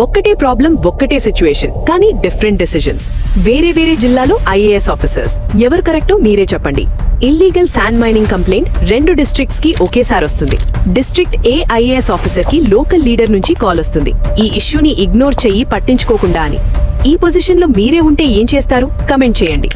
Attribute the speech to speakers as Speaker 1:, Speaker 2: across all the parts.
Speaker 1: ఒక్కటే ప్రాబ్లం ఒక్కటే సిచ్యువేషన్ కానీ డిఫరెంట్ డెసిషన్స్ వేరే వేరే జిల్లాలో ఐఏఎస్ ఆఫీసర్స్ ఎవరు కరెక్టో మీరే చెప్పండి. ఇల్లీగల్ శాండ్ మైనింగ్ కంప్లైంట్ రెండు డిస్ట్రిక్ట్స్కి ఒకేసారి వస్తుంది. డిస్ట్రిక్ట్ ఏ ఐఏఎస్ ఆఫీసర్కి లోకల్ లీడర్ నుంచి కాల్ వస్తుంది. ఈ ఇష్యూని ఇగ్నోర్ చెయ్యి పట్టించుకోకుండా అని. ఈ పొజిషన్లో మీరే ఉంటే ఏం చేస్తారు? కమెంట్ చేయండి.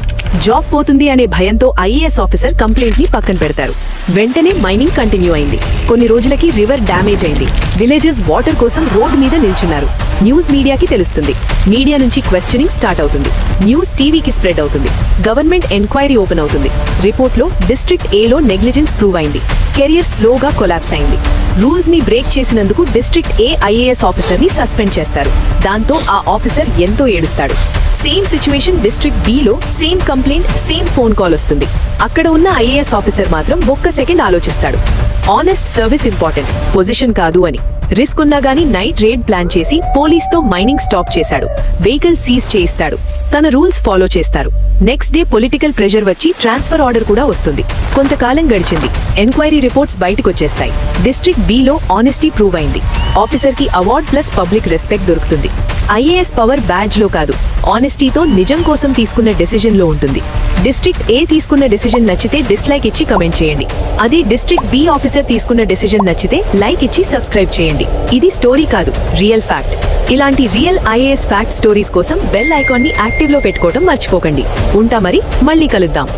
Speaker 1: జాబ్ పోతుంది అనే భయంతో ఐఏఎస్ ఆఫీసర్ కంప్లైంట్ని పక్కన పెడతారు. వెంటనే మైనింగ్ కంటిన్యూ అయింది. కొన్ని రోజులకి రివర్ డ్యామేజ్ అయింది. విలేజెస్ వాటర్ కోసం రోడ్ మీద నిల్చున్నారు. న్యూస్ మీడియాకి తెలుస్తుంది. మీడియా నుంచి క్వశ్చనింగ్ స్టార్ట్ అవుతుంది. న్యూస్ టీవీకి స్ప్రెడ్ అవుతుంది. గవర్నమెంట్ ఎంక్వైరీ ఓపెన్ అవుతుంది. రిపోర్ట్లో డిస్ట్రిక్ట్ ఏలో నెగ్లిజెన్స్ ప్రూవ్ అయింది. కెరియర్ స్లోగా కొలాప్స్ అయింది. రూల్స్ని బ్రేక్ చేసినందుకు డిస్ట్రిక్ట్ ఏ ఐఏఎస్ ఆఫీసర్ని సస్పెండ్ చేస్తారు. దాంతో ఆ ఆఫీసర్ ఎంతో ఏడుస్తాడు. సేమ్ సిచ్యువేషన్ డిస్ట్రిక్ట్ బి లో same complaint same phone call వస్తుంది. అక్కడ ఉన్న ఐఏఎస్ ఆఫీసర్ మాత్రం ఒక్క సెకండ్ ఆలోచిస్తాడు. ఆనెస్ట్ సర్వీస్ ఇంపార్టెంట్ పొజిషన్ కాదు అని. రిస్క్ ఉన్నా గానీ నైట్ రేడ్ ప్లాన్ చేసి పోలీస్తో మైనింగ్ స్టాప్ చేశాడు. వెహికల్ సీజ్ చేయిస్తాడు. తన రూల్స్ ఫాలో చేస్తారు. నెక్స్ట్ డే పొలిటికల్ ప్రెషర్ వచ్చి ట్రాన్స్ఫర్ ఆర్డర్ కూడా వస్తుంది. కొంతకాలం గడిచింది. ఎంక్వైరీ రిపోర్ట్స్ బయటకొచ్చేస్తాయి డిస్ట్రిక్ట్ బిలో ఆనెస్టీ ప్రూవ్ అయింది. ఆఫీసర్కి అవార్డ్ ప్లస్ పబ్లిక్ రెస్పెక్ట్ దొరుకుతుంది. ఐఏఎస్ పవర్ బ్యాడ్జ్లో కాదు. ఆనెస్టీతో నిజం కోసం తీసుకున్న డెసిజన్లో ఉంటుంది. డిస్ట్రిక్ట్ ఏ తీసుకున్న డెసిజన్ నచ్చితే డిస్లైక్ ఇచ్చి కమెంట్ చేయండి. అదే డిస్ట్రిక్ట్ బి ఆఫీసర్ తీసుకున్న డెసిజన్ నచ్చితే లైక్ ఇచ్చి సబ్స్క్రైబ్ చేయండి. ఇది స్టోరీ కాదు రియల్ ఫ్యాక్ట్. ఇలాంటి రియల్ ఐఏఎస్ ఫ్యాక్ట్ స్టోరీస్ కోసం బెల్ ఐకాన్ని యాక్టివ్లో పెట్టుకోవడం మర్చిపోకండి. ఉంటా మరి మళ్ళీ కలుద్దాం.